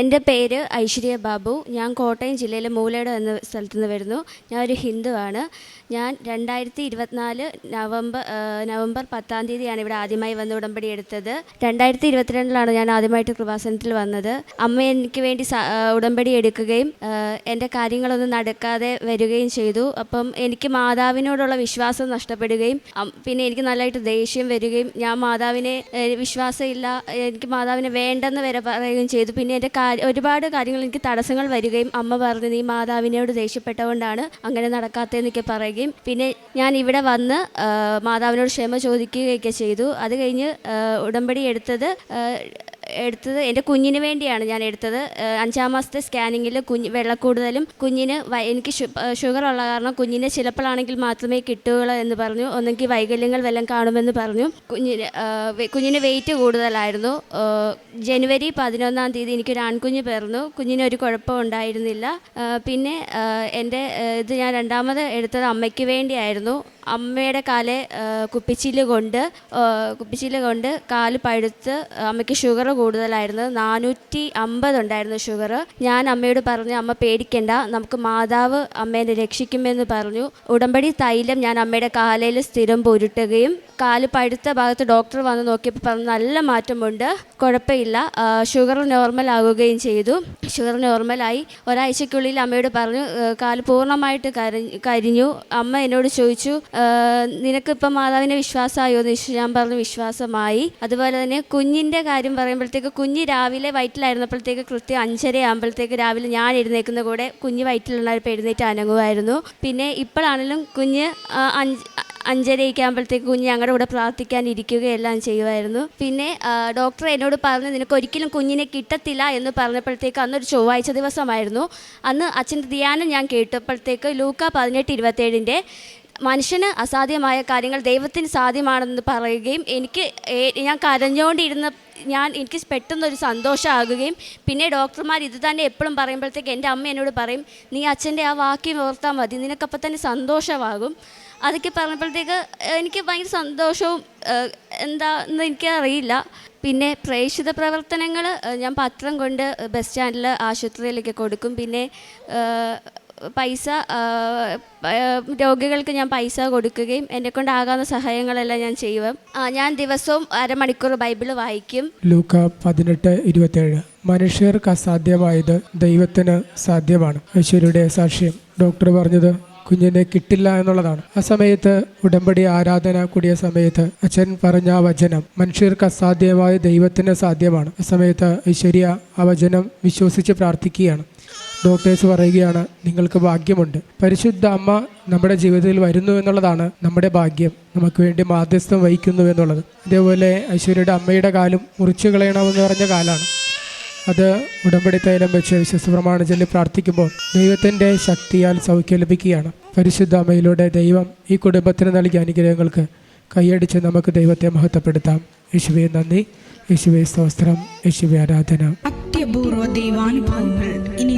എന്റെ പേര് ഐശ്വര്യ ബാബു. ഞാൻ കോട്ടയം ജില്ലയിലെ മൂലയുടെ എന്ന സ്ഥലത്തു നിന്ന് വരുന്നു. ഞാൻ ഒരു ഹിന്ദുവാണ്. ഞാൻ രണ്ടായിരത്തി ഇരുപത്തിനാല് നവംബർ നവംബർ പത്താം തീയതിയാണ് ഇവിടെ ആദ്യമായി വന്ന് ഉടമ്പടി എടുത്തത്. രണ്ടായിരത്തി ഇരുപത്തിരണ്ടിലാണ് ഞാൻ ആദ്യമായിട്ട് കൃപാസനത്തിൽ വന്നത്. അമ്മ എനിക്ക് വേണ്ടി ഉടമ്പടി എടുക്കുകയും എന്റെ കാര്യങ്ങളൊന്നും നടക്കാതെ വരികയും ചെയ്തു. അപ്പം എനിക്ക് മാതാവിനോടുള്ള വിശ്വാസം നഷ്ടപ്പെടുകയും പിന്നെ എനിക്ക് നല്ലതായിട്ട് ദേഷ്യം വരികയും ഞാൻ മാതാവിനെ വിശ്വാസമില്ല എനിക്ക് മാതാവിനെ വേണ്ടെന്ന് വരെ പറയുകയും ചെയ്തു. പിന്നെ എന്റെ ഒരുപാട് കാര്യങ്ങൾ എനിക്ക് തടസ്സങ്ങൾ വരികയും അമ്മ പറഞ്ഞു നീ മാതാവിനോട് ദേഷ്യപ്പെട്ടതുകൊണ്ടാണ് അങ്ങനെ നടക്കാത്തതെന്നൊക്കെ പറയുകയും. പിന്നെ ഞാൻ ഇവിടെ വന്ന് മാതാവിനോട് ക്ഷമ ചോദിക്കുകയൊക്കെ ചെയ്തു. അത് കഴിഞ്ഞ് ഉടമ്പടി എടുത്തത് എടുത്തത് എന്റെ കുഞ്ഞിന് വേണ്ടിയാണ് ഞാൻ എടുത്തത്. അഞ്ചാം മാസത്തെ സ്കാനിങ്ങിൽ കുഞ്ഞ് വെള്ളക്കൂടുതലും കുഞ്ഞിന് എനിക്ക് ഷുഗർ ഉള്ള കാരണം കുഞ്ഞിന് ചിലപ്പോഴാണെങ്കിൽ മാത്രമേ കിട്ടുകയുള്ളൂ എന്ന് പറഞ്ഞു. ഒന്നെങ്കിൽ വൈകല്യങ്ങൾ വല്ലതും കാണുമെന്ന് പറഞ്ഞു. കുഞ്ഞിന് കുഞ്ഞിന് വെയിറ്റ് കൂടുതലായിരുന്നു. ജനുവരി പതിനൊന്നാം തീയതി എനിക്കൊരു ആൺകുഞ്ഞ് പിറന്നു. കുഞ്ഞിന് ഒരു കുഴപ്പം ഉണ്ടായിരുന്നില്ല പിന്നെ എന്റെ ഇത് ഞാൻ രണ്ടാമത് എടുത്തത് അമ്മയ്ക്ക് വേണ്ടിയായിരുന്നു. അമ്മയുടെ കാലെ കുപ്പിച്ചിൽ കൊണ്ട് കുപ്പിച്ചിൽ കൊണ്ട് കാൽ പഴുത്ത് അമ്മയ്ക്ക് ഷുഗർ കൂടുതലായിരുന്നു നാനൂറ്റി അമ്പത് ഉണ്ടായിരുന്നു ഷുഗർ. ഞാൻ അമ്മയോട് പറഞ്ഞു അമ്മ പേടിക്കണ്ട നമുക്ക് മാതാവ് അമ്മേനെ രക്ഷിക്കുമെന്ന് പറഞ്ഞു. ഉടമ്പടി തൈലം ഞാൻ അമ്മയുടെ കാലയിൽ സ്ഥിരം പുരുട്ടുകയും കാൽ പഴുത്ത ഭാഗത്ത് ഡോക്ടർ വന്ന് നോക്കിയപ്പോൾ പറഞ്ഞു നല്ല മാറ്റമുണ്ട്. കുഴപ്പമില്ല. ഷുഗർ നോർമൽ ആകുകയും ചെയ്തു. ഷുഗർ നോർമലായി ഒരാഴ്ചയ്ക്കുള്ളിൽ അമ്മയോട് പറഞ്ഞു "ഏ, കാൽ പൂർണമായിട്ട് കരി കരിഞ്ഞു. അമ്മ എന്നോട് ചോദിച്ചു നിനക്ക് നിനക്കിപ്പം മാതാവിനെ വിശ്വാസമായോ? എന്ന് ഞാൻ പറഞ്ഞു വിശ്വാസമായി. അതുപോലെ തന്നെ കുഞ്ഞിന്റെ കാര്യം പറയുമ്പോഴത്തേക്ക് കുഞ്ഞ് രാവിലെ വയറ്റിലായിരുന്നപ്പോഴത്തേക്ക് കൃത്യം അഞ്ചര ആകുമ്പോഴത്തേക്ക് രാവിലെ ഞാൻ എഴുന്നേക്കുന്ന കൂടെ കുഞ്ഞ് വയറ്റിലുള്ളപ്പോൾ എഴുന്നേറ്റ് അനങ്ങുമായിരുന്നു. പിന്നെ ഇപ്പോഴാണെങ്കിലും കുഞ്ഞ് അഞ്ച് അഞ്ചരയൊക്കെ ആകുമ്പോഴത്തേക്ക് കുഞ്ഞ് ഞങ്ങളുടെ കൂടെ പ്രാർത്ഥിക്കാൻ ഇരിക്കുകയെല്ലാം ചെയ്യുമായിരുന്നു. പിന്നെ ഡോക്ടർ എന്നോട് പറഞ്ഞു നിനക്ക് ഒരിക്കലും കുഞ്ഞിനെ കിട്ടത്തില്ല എന്ന് പറഞ്ഞപ്പോഴത്തേക്ക് അന്നൊരു ചൊവ്വാഴ്ച ദിവസമായിരുന്നു. അന്ന് അച്ഛന്റെ ധ്യാനം ഞാൻ കേട്ടപ്പോഴത്തേക്ക് ലൂക്ക പതിനെട്ട് ഇരുപത്തേഴിന്റെ മനുഷ്യന് അസാധ്യമായ കാര്യങ്ങൾ ദൈവത്തിന് സാധ്യമാണെന്ന് പറയുകയും എനിക്ക് ഞാൻ കരഞ്ഞുകൊണ്ടിരുന്ന ഞാൻ എനിക്ക് പെട്ടെന്നൊരു സന്തോഷമാകുകയും പിന്നെ ഡോക്ടർമാർ ഇത് തന്നെ എപ്പോഴും പറയുമ്പോഴത്തേക്ക് എന്റെ അമ്മ എന്നോട് പറയും നീ അച്ഛന്റെ ആ വാക്യം ഓർത്താൽ മതി നിനക്കപ്പോൾ തന്നെ സന്തോഷമാകും. അതൊക്കെ പറഞ്ഞപ്പോഴത്തേക്ക് എനിക്ക് ഭയങ്കര സന്തോഷവും എന്താന്ന് എനിക്കറിയില്ല. പിന്നെ പ്രേക്ഷിത പ്രവർത്തനങ്ങൾ ഞാൻ പത്രം കൊണ്ട് ബസ് സ്റ്റാൻഡിൽ ആശുപത്രിയിലൊക്കെ കൊടുക്കും. പിന്നെ പൈസ രോഗികൾക്ക് ഞാൻ പൈസ കൊടുക്കുകയും എന്നെ കൊണ്ടാകാവുന്ന സഹായങ്ങളെല്ലാം ഞാൻ ചെയ്യും ഞാൻ ദിവസവും അരമണിക്കൂർ ബൈബിൾ വായിക്കും. ലൂക്ക പതിനെട്ട് ഇരുപത്തേഴ്. മനുഷ്യർക്ക് അസാധ്യമായത് ദൈവത്തിന് സാധ്യമാണ്. ഐശ്വര്യയുടെ സാക്ഷ്യം. ഡോക്ടർ പറഞ്ഞത് കുഞ്ഞിനെ കിട്ടില്ല എന്നുള്ളതാണ്. ആ സമയത്ത് ഉടമ്പടി ആരാധന കൂടിയ സമയത്ത് അച്ഛൻ പറഞ്ഞ ആ വചനം മനുഷ്യർക്ക് അസാധ്യമായ ദൈവത്തിന് സാധ്യമാണ്. ആ സമയത്ത് ഐശ്വര്യ ആ വചനം വിശ്വസിച്ച് പ്രാർത്ഥിക്കുകയാണ്. ഡോക്ടേഴ്സ് പറയുകയാണ് നിങ്ങൾക്ക് ഭാഗ്യമുണ്ട്. പരിശുദ്ധ അമ്മ നമ്മുടെ ജീവിതത്തിൽ വരുന്നു എന്നുള്ളതാണ് നമ്മുടെ ഭാഗ്യം. നമുക്ക് വേണ്ടി മാധ്യസ്ഥം വഹിക്കുന്നു എന്നുള്ളത്. അതേപോലെ ഐശ്വര്യയുടെ അമ്മയുടെ കാലം മുറിച്ചു കളയണമെന്ന് പറഞ്ഞ കാലാണ്. അത് ഉടമ്പടി തൈലം വെച്ച് വിശ്വസപ്രമാണം ചൊല്ലി പ്രാർത്ഥിക്കുമ്പോൾ ദൈവത്തിന്റെ ശക്തിയാൽ സൗഖ്യം ലഭിക്കുകയാണ്. പരിശുദ്ധ അമ്മയിലൂടെ ദൈവം ഈ കുടുംബത്തിന് നൽകിയ അനുഗ്രഹങ്ങൾക്ക് കൈയടിച്ച് നമുക്ക് ദൈവത്തെ മഹത്വപ്പെടുത്താം. യേശുവെ നന്ദി. യേശുവെ സ്തോത്രം. യേശുവെ ആരാധന. അത്യപൂർവ ദൈവാനുഭവങ്ങൾ. ഇനി